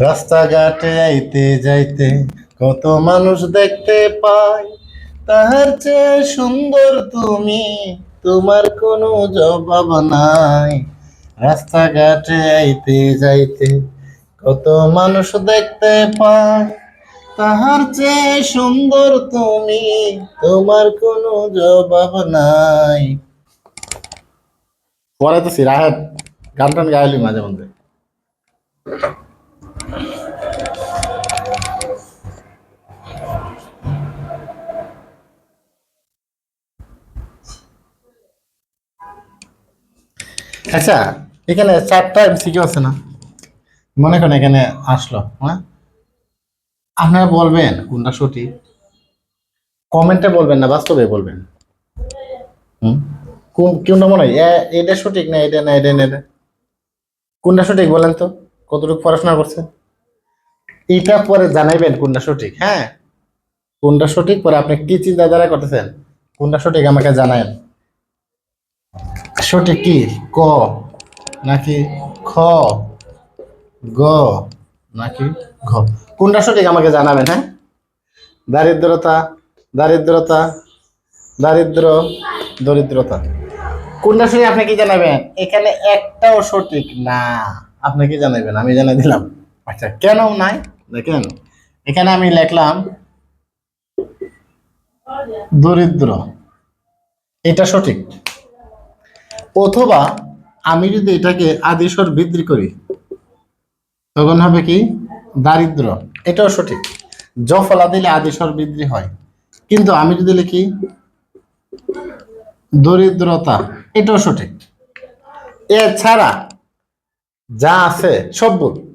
রাস্তাঘাটে আইতে যাইতে কত মানুষ দেখতে পাই। তাহার চেয়ে সুন্দর তুমি, তোমার কোনো জবাব নাই। রাস্তাঘাটে আইতে যাইতে কত মানুষ দেখতে পাই। তাহার চেয়ে সুন্দর তুমি, তোমার কোনো জবাব নাই। পরে তো সিরাহাট গান টান গাইলি মাঝে মধ্যে। আচ্ছা এখানে চারটা এমসিকিউ আছে না? মনে করেন এখানে আসলো হ্যাঁ? আপনারা বলবেন কোনটা সঠিক? কমেন্টে বলবেন না, বাস্তবে বলবেন। হুম? কোন- কোনটা মনে হয়? এটা সঠিক না, এটা না এটা না, এটা? কোনটা সঠিক বলেন তো? কতটুকু পড়াশোনা করছে? এটা পরে জানাইবেন কোনটা সঠিক হ্যাঁ? কোনটা সঠিক পরে আপনি কি চিন্তাধারা করতেছেন? কোনটা সঠিক আমাকে জানায়েন। সঠিক কি? ক। নাকি খ? গ। নাকি ঘ? কোনটা সঠিক আমাকে জানাবেন হ্যাঁ? দারিদ্রতা দারিদ্রতা, দারিদ্র, দরিদ্রতা। কোনটা সঠিক আপনি কি জানাবেন? এখানে একটাও সঠিক না। আপনি কি জানাবেন আমি জানাই দিলাম। আচ্ছা কেন নাই? দেখেন। এখানে আমি লিখলাম, দরিদ্র। এটা সঠিক। অথবা আমি যদি এটাকে আদিস্বর বৃদ্ধি করি, তখন হবে কি? দারিদ্র। এটাও সঠিক। জফলা দিলে আদিস্বর বৃদ্ধি হয়। কিন্তু আমি যদি লিখি, দরিদ্রতা। এটাও সঠিক। এছাড়া যা আছে সব ভুল।